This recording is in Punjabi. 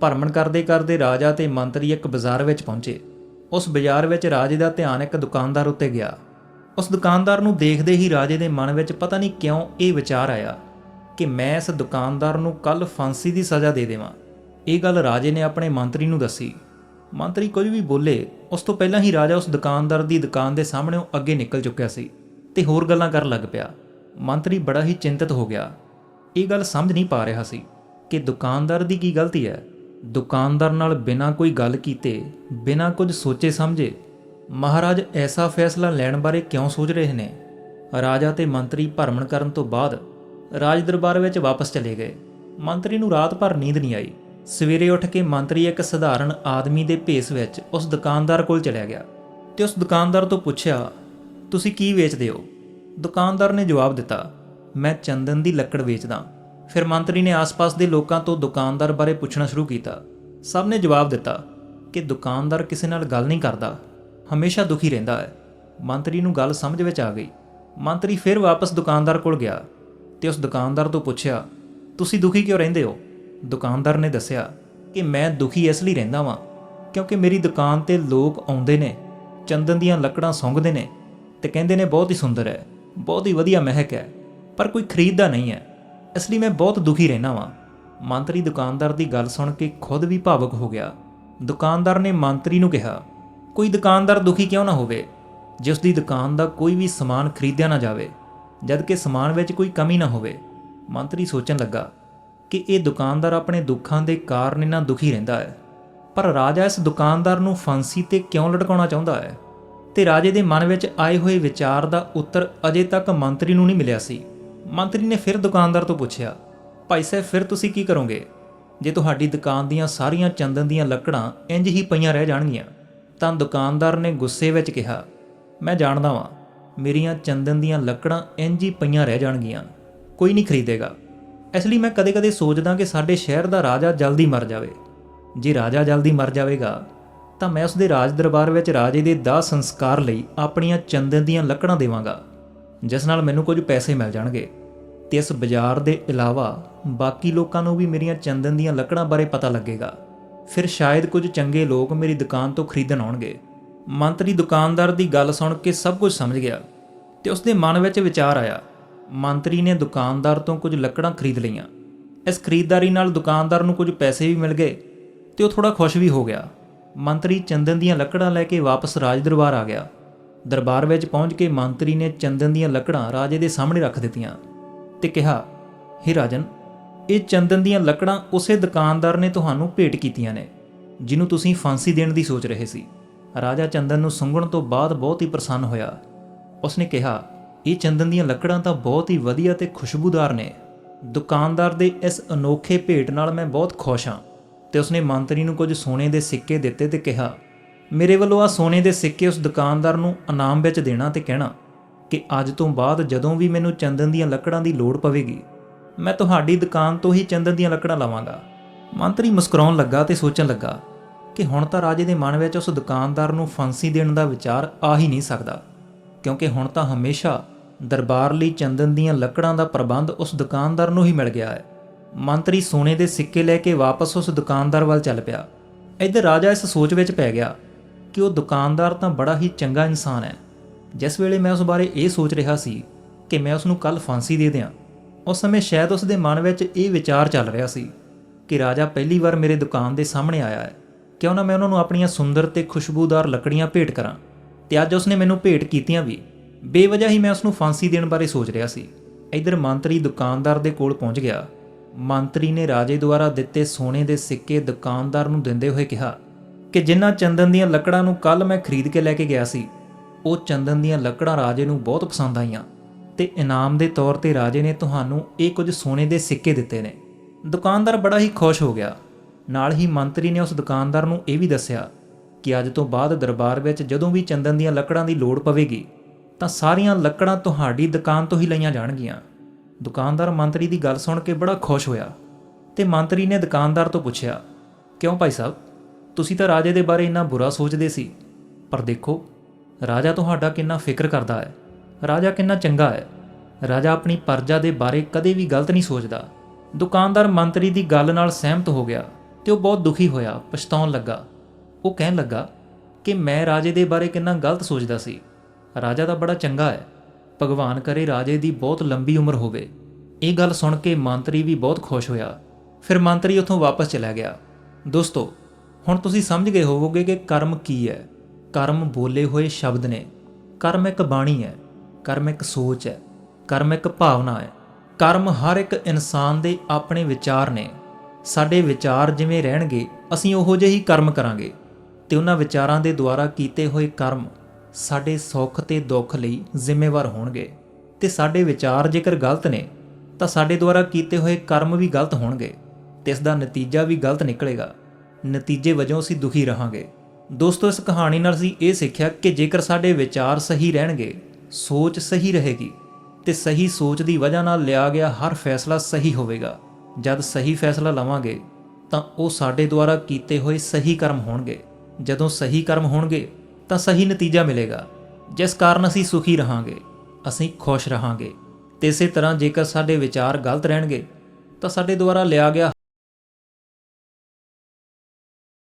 ਭਰਮਣ ਕਰਦੇ ਕਰਦੇ ਰਾਜਾ ਤੇ ਮੰਤਰੀ ਇੱਕ ਬਾਜ਼ਾਰ ਵਿੱਚ ਪਹੁੰਚੇ। ਉਸ ਬਾਜ਼ਾਰ ਵਿੱਚ ਰਾਜੇ ਦਾ ਧਿਆਨ ਇੱਕ ਦੁਕਾਨਦਾਰ ਉੱਤੇ ਗਿਆ। ਉਸ ਦੁਕਾਨਦਾਰ ਨੂੰ ਦੇਖਦੇ ਹੀ ਰਾਜੇ ਦੇ ਮਨ ਵਿੱਚ ਪਤਾ ਨਹੀਂ ਕਿਉਂ ਇਹ ਵਿਚਾਰ ਆਇਆ ਕਿ ਮੈਂ ਇਸ ਦੁਕਾਨਦਾਰ ਨੂੰ ਕੱਲ ਫਾਂਸੀ ਦੀ ਸਜ਼ਾ ਦੇ ਦੇਵਾਂ। ਇਹ ਗੱਲ ਰਾਜੇ ਨੇ ਆਪਣੇ ਮੰਤਰੀ ਨੂੰ ਦੱਸੀ। ਮੰਤਰੀ ਕੁਝ ਵੀ ਬੋਲੇ, ਉਸ ਤੋਂ ਪਹਿਲਾਂ ਹੀ ਰਾਜਾ ਉਸ ਦੁਕਾਨਦਾਰ ਦੀ ਦੁਕਾਨ ਦੇ ਸਾਹਮਣੇੋਂ ਅੱਗੇ ਨਿਕਲ ਚੁੱਕਿਆ ਸੀ ਤੇ ਹੋਰ ਗੱਲਾਂ ਕਰਨ ਲੱਗ ਪਿਆ। ਮੰਤਰੀ ਬੜਾ ਹੀ ਚਿੰਤਤ ਹੋ ਗਿਆ। ਇਹ ਗੱਲ ਸਮਝ ਨਹੀਂ ਪਾ ਰਿਹਾ ਸੀ ਕਿ ਦੁਕਾਨਦਾਰ ਦੀ ਕੀ ਗਲਤੀ ਹੈ। ਦੁਕਾਨਦਾਰ ਨਾਲ ਬਿਨਾਂ ਕੋਈ ਗੱਲ ਕੀਤੇ, ਬਿਨਾਂ ਕੁਝ ਸੋਚੇ ਸਮਝੇ, ਮਹਾਰਾਜ ਐਸਾ ਫੈਸਲਾ ਲੈਣ ਬਾਰੇ ਕਿਉਂ ਸੋਚ ਰਹੇ ਨੇ? ਰਾਜਾ ਤੇ ਮੰਤਰੀ ਭਰਮਣ ਕਰਨ ਤੋਂ ਬਾਅਦ ਰਾਜ ਦਰਬਾਰ ਵਿੱਚ ਵਾਪਸ ਚਲੇ ਗਏ। ਮੰਤਰੀ ਨੂੰ ਰਾਤ ਭਰ ਨੀਂਦ ਨਹੀਂ ਆਈ। ਸਵੇਰੇ ਉੱਠ ਕੇ ਮੰਤਰੀ ਇੱਕ ਸਧਾਰਨ ਆਦਮੀ ਦੇ ਭੇਸ ਵਿੱਚ ਉਸ ਦੁਕਾਨਦਾਰ ਕੋਲ ਚਲਿਆ ਗਿਆ ਤੇ ਉਸ ਦੁਕਾਨਦਾਰ ਤੋਂ ਪੁੱਛਿਆ, ਤੁਸੀਂ ਕੀ ਵੇਚਦੇ ਹੋ? ਦੁਕਾਨਦਾਰ ਨੇ ਜਵਾਬ ਦਿੱਤਾ, ਮੈਂ ਚੰਦਨ ਦੀ ਲੱਕੜ ਵੇਚਦਾ। ਫਿਰ ਮੰਤਰੀ ਨੇ ਆਸ-ਪਾਸ ਦੇ ਲੋਕਾਂ ਤੋਂ ਦੁਕਾਨਦਾਰ ਬਾਰੇ ਪੁੱਛਣਾ ਸ਼ੁਰੂ ਕੀਤਾ। ਸਭ ਨੇ ਜਵਾਬ ਦਿੱਤਾ ਕਿ ਦੁਕਾਨਦਾਰ ਕਿਸੇ ਨਾਲ ਗੱਲ ਨਹੀਂ ਕਰਦਾ, ਹਮੇਸ਼ਾ ਦੁਖੀ ਰਹਿੰਦਾ ਹੈ। ਮੰਤਰੀ ਨੂੰ ਗੱਲ ਸਮਝ ਵਿੱਚ ਆ ਗਈ। ਮੰਤਰੀ ਫਿਰ ਵਾਪਸ ਦੁਕਾਨਦਾਰ ਕੋਲ ਗਿਆ ਤੇ ਉਸ ਦੁਕਾਨਦਾਰ ਤੋਂ ਪੁੱਛਿਆ, ਤੁਸੀਂ ਦੁਖੀ ਕਿਉਂ ਰਹਿੰਦੇ ਹੋ? ਦੁਕਾਨਦਾਰ ਨੇ ਦੱਸਿਆ ਕਿ ਮੈਂ ਦੁਖੀ ਇਸ ਲਈ ਰਹਿੰਦਾ ਵਾਂ ਕਿਉਂਕਿ ਮੇਰੀ ਦੁਕਾਨ ਤੇ ਲੋਕ ਆਉਂਦੇ ਨੇ, ਚੰਦਨ ਦੀਆਂ ਲੱਕੜਾਂ ਸੁੰਘਦੇ ਨੇ ਤੇ ਕਹਿੰਦੇ ਨੇ ਬਹੁਤ ਹੀ ਸੁੰਦਰ ਹੈ, ਬਹੁਤ ਹੀ ਵਧੀਆ ਮਹਿਕ ਹੈ, ਪਰ ਕੋਈ ਖਰੀਦਦਾ ਨਹੀਂ ਹੈ। ਇਸ ਲਈ ਮੈਂ ਬਹੁਤ ਦੁਖੀ ਰਹਿਣਾ ਵਾਂ। ਮੰਤਰੀ ਦੁਕਾਨਦਾਰ ਦੀ ਗੱਲ ਸੁਣ ਕੇ ਖੁਦ ਵੀ ਭਾਵਕ ਹੋ ਗਿਆ। ਦੁਕਾਨਦਾਰ ਨੇ ਮੰਤਰੀ ਨੂੰ ਕਿਹਾ, ਕੋਈ ਦੁਕਾਨਦਾਰ ਦੁਖੀ ਕਿਉਂ ਨਾ ਹੋਵੇ? ਜੇ ਉਸ ਦੀ ਦੁਕਾਨ ਦਾ ਕੋਈ ਵੀ ਸਮਾਨ ਖਰੀਦਿਆ ਨਾ ਜਾਵੇ, ਜਦ ਕਿ ਸਮਾਨ ਵਿੱਚ ਕੋਈ ਕਮੀ ਨਾ ਹੋਵੇ। ਮੰਤਰੀ ਸੋਚਣ ਲੱਗਾ ਕਿ ਇਹ ਦੁਕਾਨਦਾਰ ਆਪਣੇ ਦੁੱਖਾਂ ਦੇ ਕਾਰਨ ਇਹਨਾਂ ਦੁਖੀ ਰਹਿੰਦਾ ਹੈ। ਪਰ ਰਾਜਾ ਇਸ ਦੁਕਾਨਦਾਰ ਨੂੰ ਫਾਂਸੀ ਤੇ ਕਿਉਂ ਲਟਕਾਉਣਾ ਚਾਹੁੰਦਾ ਹੈ? ਤੇ ਰਾਜੇ ਦੇ ਮਨ ਵਿੱਚ ਆਏ ਹੋਏ ਵਿਚਾਰ ਦਾ ਉੱਤਰ ਅਜੇ ਤੱਕ ਮੰਤਰੀ ਨੂੰ ਨਹੀਂ ਮਿਲਿਆ ਸੀ। ਮੰਤਰੀ ਨੇ ਫਿਰ ਦੁਕਾਨਦਾਰ ਤੋਂ ਪੁੱਛਿਆ, ਭਾਈ ਸਾਹਿਬ, ਫਿਰ ਤੁਸੀਂ ਕੀ ਕਰੋਗੇ? ਜੇ ਤੁਹਾਡੀ ਦੁਕਾਨ ਦੀਆਂ ਸਾਰੀਆਂ ਚੰਦਨ ਦੀਆਂ ਲੱਕੜਾਂ ਇੰਜ ਹੀ ਪਈਆਂ ਰਹਿ ਜਾਣਗੀਆਂ, ਤਾਂ ਦੁਕਾਨਦਾਰ ਨੇ ਗੁੱਸੇ ਵਿੱਚ ਕਿਹਾ, ਮੈਂ ਜਾਣਦਾ ਵਾਂ, ਮੇਰੀਆਂ ਚੰਦਨ ਦੀਆਂ ਲੱਕੜਾਂ ਇੰਜ ਹੀ ਪਈਆਂ ਰਹਿ ਜਾਣਗੀਆਂ, ਕੋਈ ਨਹੀਂ ਖਰੀਦੇਗਾ। ਇਸ ਲਈ ਮੈਂ ਕਦੇ-ਕਦੇ ਸੋਚਦਾ ਕਿ ਸਾਡੇ ਸ਼ਹਿਰ ਦਾ ਰਾਜਾ ਜਲਦੀ ਮਰ ਜਾਵੇ। ਜੇ ਰਾਜਾ ਜਲਦੀ ਮਰ ਜਾਵੇਗਾ, ਤਾਂ ਮੈਂ ਉਸ ਦੇ ਰਾਜ ਦਰਬਾਰ ਵਿੱਚ ਰਾਜੇ ਦੇ ਦਾਹ ਸੰਸਕਾਰ ਲਈ ਆਪਣੀਆਂ ਚੰਦਨ ਦੀਆਂ ਲੱਕੜਾਂ ਦੇਵਾਂਗਾ, ਜਿਸ ਨਾਲ ਮੈਨੂੰ ਕੁਝ ਪੈਸੇ ਮਿਲ ਜਾਣਗੇ। ਤੇ ਇਸ ਬਾਜ਼ਾਰ ਦੇ ਇਲਾਵਾ ਬਾਕੀ ਲੋਕਾਂ ਨੂੰ ਵੀ ਮੇਰੀਆਂ ਚੰਦਨ ਦੀਆਂ ਲੱਕੜਾਂ ਬਾਰੇ ਪਤਾ ਲੱਗੇਗਾ। ਫਿਰ ਸ਼ਾਇਦ ਕੁਝ ਚੰਗੇ ਲੋਕ ਮੇਰੀ ਦੁਕਾਨ ਤੋਂ ਖਰੀਦਣ ਆਉਣਗੇ। ਮੰਤਰੀ ਦੁਕਾਨਦਾਰ ਦੀ ਗੱਲ ਸੁਣ ਕੇ ਸਭ ਕੁਝ ਸਮਝ ਗਿਆ ਤੇ ਉਸ ਦੇ ਮਨ ਵਿੱਚ ਵਿਚਾਰ ਆਇਆ। ਮੰਤਰੀ ਨੇ ਦੁਕਾਨਦਾਰ ਤੋਂ ਕੁਝ ਲੱਕੜਾਂ ਖਰੀਦ ਲਈਆਂ। ਇਸ ਖਰੀਦਦਾਰੀ ਨਾਲ ਦੁਕਾਨਦਾਰ ਨੂੰ ਕੁਝ ਪੈਸੇ ਵੀ ਮਿਲ ਗਏ ਤੇ ਉਹ ਥੋੜਾ ਖੁਸ਼ ਵੀ ਹੋ ਗਿਆ। ਮੰਤਰੀ ਚੰਦਨ ਦੀਆਂ ਲੱਕੜਾਂ ਲੈ ਕੇ ਵਾਪਸ ਰਾਜ ਦਰਬਾਰ ਆ ਗਿਆ। ਦਰਬਾਰ ਵਿੱਚ ਪਹੁੰਚ ਕੇ ਮੰਤਰੀ ਨੇ ਚੰਦਨ ਦੀਆਂ ਲੱਕੜਾਂ ਰਾਜੇ ਦੇ ਸਾਹਮਣੇ ਰੱਖ ਦਿੱਤੀਆਂ। ਤੇ ਕਿਹਾ, ਹੇ ਰਾਜਨ, ਇਹ ਚੰਦਨ ਦੀਆਂ ਲੱਕੜਾਂ ਉਸੇ ਦੁਕਾਨਦਾਰ ਨੇ ਤੁਹਾਨੂੰ ਭੇਟ ਕੀਤੀਆਂ ਨੇ, ਜਿਹਨੂੰ ਤੁਸੀਂ ਫਾਂਸੀ ਦੇਣ ਦੀ ਸੋਚ ਰਹੇ ਸੀ। ਰਾਜਾ ਚੰਦਨ ਨੂੰ ਸੁੰਘਣ ਤੋਂ ਬਾਅਦ ਬਹੁਤ ਹੀ ਪ੍ਰਸੰਨ ਹੋਇਆ। ਉਸਨੇ ਕਿਹਾ, ਇਹ ਚੰਦਨ ਦੀਆਂ ਲੱਕੜਾਂ ਤਾਂ ਬਹੁਤ ਹੀ ਵਧੀਆ ਤੇ ਖੁਸ਼ਬੂਦਾਰ ਨੇ। ਦੁਕਾਨਦਾਰ ਦੇ ਇਸ ਅਨੋਖੇ ਭੇਟ ਨਾਲ ਮੈਂ ਬਹੁਤ ਖੁਸ਼ ਹਾਂ। ਤੇ ਉਸਨੇ ਮੰਤਰੀ ਨੂੰ ਕੁਝ ਸੋਨੇ ਦੇ ਸਿੱਕੇ ਦਿੱਤੇ ਤੇ ਕਿਹਾ, ਮੇਰੇ ਵੱਲੋਂ ਆ ਸੋਨੇ ਦੇ ਸਿੱਕੇ ਉਸ ਦੁਕਾਨਦਾਰ ਨੂੰ ਇਨਾਮ ਵਿੱਚ ਦੇਣਾ ਤੇ ਕਹਿਣਾ। ਕਿ ਅੱਜ ਤੋਂ ਬਾਅਦ ਜਦੋਂ ਵੀ ਮੈਨੂੰ ਚੰਦਨ ਦੀਆਂ ਲੱਕੜਾਂ ਦੀ ਲੋੜ ਪਵੇਗੀ, ਮੈਂ ਤੁਹਾਡੀ ਦੁਕਾਨ ਤੋਂ ਹੀ ਚੰਦਨ ਦੀਆਂ ਲੱਕੜਾਂ ਲਵਾਂਗਾ। ਮੰਤਰੀ ਮੁਸਕਰਾਉਣ ਲੱਗਾ ਤੇ ਸੋਚਣ ਲੱਗਾ ਕਿ ਹੁਣ ਤਾਂ ਰਾਜੇ ਦੇ ਮਨ ਵਿੱਚ ਉਸ ਦੁਕਾਨਦਾਰ ਨੂੰ ਫਾਂਸੀ ਦੇਣ ਦਾ ਵਿਚਾਰ ਆ ਹੀ ਨਹੀਂ ਸਕਦਾ, ਕਿਉਂਕਿ ਹੁਣ ਤਾਂ ਹਮੇਸ਼ਾ ਦਰਬਾਰ ਲਈ ਚੰਦਨ ਦੀਆਂ ਲੱਕੜਾਂ ਦਾ ਪ੍ਰਬੰਧ ਉਸ ਦੁਕਾਨਦਾਰ ਨੂੰ ਹੀ ਮਿਲ ਗਿਆ ਹੈ। ਮੰਤਰੀ ਸੋਨੇ ਦੇ ਸਿੱਕੇ ਲੈ ਕੇ ਵਾਪਸ ਉਸ ਦੁਕਾਨਦਾਰ ਵੱਲ ਚੱਲ ਪਿਆ। ਇੱਧਰ ਰਾਜਾ ਇਸ ਸੋਚ ਵਿੱਚ ਪੈ ਗਿਆ ਕਿ ਉਹ ਦੁਕਾਨਦਾਰ ਤਾਂ ਬੜਾ ਹੀ ਚੰਗਾ ਇਨਸਾਨ ਹੈ। ਜਿਸ ਵੇਲੇ ਮੈਂ ਉਸ ਬਾਰੇ ਇਹ ਸੋਚ ਰਿਹਾ ਸੀ ਕਿ ਮੈਂ ਉਸ ਨੂੰ ਕੱਲ ਫਾਂਸੀ ਦੇ ਦਿਆਂ, ਉਸ ਸਮੇਂ ਸ਼ਾਇਦ ਉਸ ਦੇ ਮਨ ਵਿੱਚ ਇਹ ਵਿਚਾਰ ਚੱਲ ਰਿਹਾ ਸੀ ਕਿ ਰਾਜਾ ਪਹਿਲੀ ਵਾਰ ਮੇਰੇ ਦੁਕਾਨ ਦੇ ਸਾਹਮਣੇ ਆਇਆ ਹੈ, ਕਿਉਂ ਨਾ ਮੈਂ ਉਹਨਾਂ ਨੂੰ ਆਪਣੀਆਂ ਸੁੰਦਰ ਤੇ ਖੁਸ਼ਬੂਦਾਰ ਲੱਕੜੀਆਂ ਭੇਟ ਕਰਾਂ। ਤੇ ਅੱਜ ਉਸਨੇ ਮੈਨੂੰ ਭੇਟ ਕੀਤੀਆਂ ਵੀ, ਬੇਵਜ੍ਹਾ ਹੀ ਮੈਂ ਉਸ ਨੂੰ ਫਾਂਸੀ ਦੇਣ ਬਾਰੇ ਸੋਚ ਰਿਹਾ ਸੀ। ਇੱਧਰ ਮੰਤਰੀ ਦੁਕਾਨਦਾਰ ਦੇ ਕੋਲ ਪਹੁੰਚ ਗਿਆ। ਮੰਤਰੀ ਨੇ ਰਾਜੇ ਦੁਆਰਾ ਦਿੱਤੇ ਸੋਨੇ ਦੇ ਸਿੱਕੇ ਦੁਕਾਨਦਾਰ ਨੂੰ ਦਿੰਦੇ ਹੋਏ ਕਿਹਾ ਕਿ ਜਿਨ੍ਹਾਂ ਚੰਦਨ ਦੀਆਂ ਲੱਕੜਾਂ ਨੂੰ ਕੱਲ ਮੈਂ ਖਰੀਦ ਕੇ ਲੈ ਕੇ ਗਿਆ ਸੀ ਉਹ ਚੰਦਨ ਦੀਆਂ ਲੱਕੜਾਂ ਰਾਜੇ ਨੂੰ ਬਹੁਤ ਪਸੰਦ ਆਈਆਂ ਤੇ ਇਨਾਮ ਦੇ ਤੌਰ ਤੇ ਰਾਜੇ ਨੇ ਤੁਹਾਨੂੰ ਇਹ ਕੁਝ ਸੋਨੇ ਦੇ ਸਿੱਕੇ ਦਿੱਤੇ ਨੇ। ਦੁਕਾਨਦਾਰ ਬੜਾ ਹੀ ਖੁਸ਼ ਹੋ ਗਿਆ। ਨਾਲ ਹੀ ਮੰਤਰੀ ਨੇ ਉਸ ਦੁਕਾਨਦਾਰ ਨੂੰ ਇਹ ਵੀ ਦੱਸਿਆ ਕਿ ਅੱਜ ਤੋਂ ਬਾਅਦ ਦਰਬਾਰ ਵਿੱਚ ਜਦੋਂ ਵੀ ਚੰਦਨ ਦੀਆਂ ਲੱਕੜਾਂ ਦੀ ਲੋੜ ਪਵੇਗੀ, ਤਾਂ ਸਾਰੀਆਂ ਲੱਕੜਾਂ ਤੁਹਾਡੀ ਦੁਕਾਨ ਤੋਂ ਹੀ ਲਈਆਂ ਜਾਣਗੀਆਂ। ਦੁਕਾਨਦਾਰ ਮੰਤਰੀ ਦੀ ਗੱਲ ਸੁਣ ਕੇ ਬੜਾ ਖੁਸ਼ ਹੋਇਆ ਤੇ ਮੰਤਰੀ ਨੇ ਦੁਕਾਨਦਾਰ ਤੋਂ ਪੁੱਛਿਆ, ਕਿਉਂ ਭਾਈ ਸਾਹਿਬ, ਤੁਸੀਂ ਤਾਂ ਰਾਜੇ ਦੇ ਬਾਰੇ ਇੰਨਾ ਬੁਰਾ ਸੋਚਦੇ ਸੀ, ਪਰ ਦੇਖੋ ਰਾਜਾ ਤੁਹਾਡਾ ਕਿੰਨਾ ਫਿਕਰ ਕਰਦਾ ਹੈ? ਰਾਜਾ ਕਿੰਨਾ ਚੰਗਾ ਹੈ? ਰਾਜਾ ਆਪਣੀ ਪਰਜਾ ਦੇ ਬਾਰੇ ਕਦੇ ਵੀ ਗਲਤ ਨਹੀਂ ਸੋਚਦਾ। ਦੁਕਾਨਦਾਰ ਮੰਤਰੀ ਦੀ ਗੱਲ ਨਾਲ ਸਹਿਮਤ ਹੋ ਗਿਆ ਤੇ ਉਹ ਬਹੁਤ ਦੁਖੀ ਹੋਇਆ, ਪਛਤਾਉਣ ਲੱਗਾ। ਉਹ ਕਹਿਣ ਲੱਗਾ ਕਿ ਮੈਂ ਰਾਜੇ ਦੇ ਬਾਰੇ ਕਿੰਨਾ ਗਲਤ ਸੋਚਦਾ ਸੀ। ਰਾਜਾ ਤਾਂ ਬੜਾ ਚੰਗਾ ਹੈ। ਭਗਵਾਨ ਕਰੇ ਰਾਜੇ ਦੀ ਬਹੁਤ ਲੰਬੀ ਉਮਰ ਹੋਵੇ। ਇਹ ਗੱਲ ਸੁਣ ਕੇ ਮੰਤਰੀ ਵੀ ਬਹੁਤ ਖੁਸ਼ ਹੋਇਆ। ਫਿਰ ਮੰਤਰੀ ਉੱਥੋਂ ਵਾਪਸ ਚਲਾ ਗਿਆ। ਦੋਸਤੋ, ਹੁਣ ਤੁਸੀਂ ਸਮਝ ਗਏ ਹੋਵੋਗੇ ਕਿ ਕਰਮ ਕੀ ਹੈ। ਕਰਮ ਬੋਲੇ ਹੋਏ ਸ਼ਬਦ ਨੇ। ਕਰਮ ਇੱਕ ਬਾਣੀ ਹੈ, ਕਰਮ ਇੱਕ ਸੋਚ ਹੈ, ਕਰਮ ਇੱਕ ਭਾਵਨਾ ਹੈ। ਕਰਮ ਹਰ ਇੱਕ ਇਨਸਾਨ ਦੇ ਆਪਣੇ ਵਿਚਾਰ ਨੇ। ਸਾਡੇ ਵਿਚਾਰ ਜਿਵੇਂ ਰਹਿਣਗੇ, ਅਸੀਂ ਉਹੋ ਜਿਹੇ ਹੀ ਕਰਮ ਕਰਾਂਗੇ। ਤੇ ਉਹਨਾਂ ਵਿਚਾਰਾਂ ਦੇ ਦੁਆਰਾ ਕੀਤੇ ਹੋਏ ਕਰਮ ਸਾਡੇ ਸੁੱਖ ਤੇ ਦੁੱਖ ਲਈ ਜ਼ਿੰਮੇਵਾਰ ਹੋਣਗੇ। ਤੇ ਸਾਡੇ ਵਿਚਾਰ ਜੇਕਰ ਗਲਤ ਨੇ, ਤਾਂ ਸਾਡੇ ਦੁਆਰਾ ਕੀਤੇ ਹੋਏ ਕਰਮ ਵੀ ਗਲਤ ਹੋਣਗੇ। ਤੇ ਇਸ ਦਾ ਨਤੀਜਾ ਵੀ ਗਲਤ ਨਿਕਲੇਗਾ। ਨਤੀਜੇ ਵਜੋਂ ਅਸੀਂ ਦੁਖੀ ਰਹਾਂਗੇ। ਦੋਸਤੋ, ਇਸ ਕਹਾਣੀ ਨਾਲ ਅਸੀਂ ਇਹ ਸਿੱਖਿਆ ਕਿ ਜੇਕਰ ਸਾਡੇ ਵਿਚਾਰ ਸਹੀ ਰਹਿਣਗੇ, ਸੋਚ ਸਹੀ ਰਹੇਗੀ ਤੇ ਸਹੀ ਸੋਚ ਦੀ ਵਜ੍ਹਾ ਨਾਲ ਲਿਆ ਗਿਆ ਹਰ ਫੈਸਲਾ ਸਹੀ ਹੋਵੇਗਾ। ਜਦ ਸਹੀ ਫੈਸਲਾ ਲਵਾਂਗੇ, ਤਾਂ ਉਹ ਸਾਡੇ ਦੁਆਰਾ ਕੀਤੇ ਹੋਏ ਸਹੀ ਕਰਮ ਹੋਣਗੇ। ਜਦੋਂ ਸਹੀ ਕਰਮ ਹੋਣਗੇ, ਤਾਂ ਸਹੀ ਨਤੀਜਾ ਮਿਲੇਗਾ। ਜਿਸ ਕਾਰਨ ਅਸੀਂ ਸੁਖੀ ਰਹਾਂਗੇ, ਅਸੀਂ ਖੁਸ਼ ਰਹਾਂਗੇ। ਤੇ ਇਸੇ ਤਰ੍ਹਾਂ ਜੇਕਰ ਸਾਡੇ ਵਿਚਾਰ ਗਲਤ ਰਹਿਣਗੇ, ਤਾਂ ਸਾਡੇ ਦੁਆਰਾ ਲਿਆ ਗਿਆ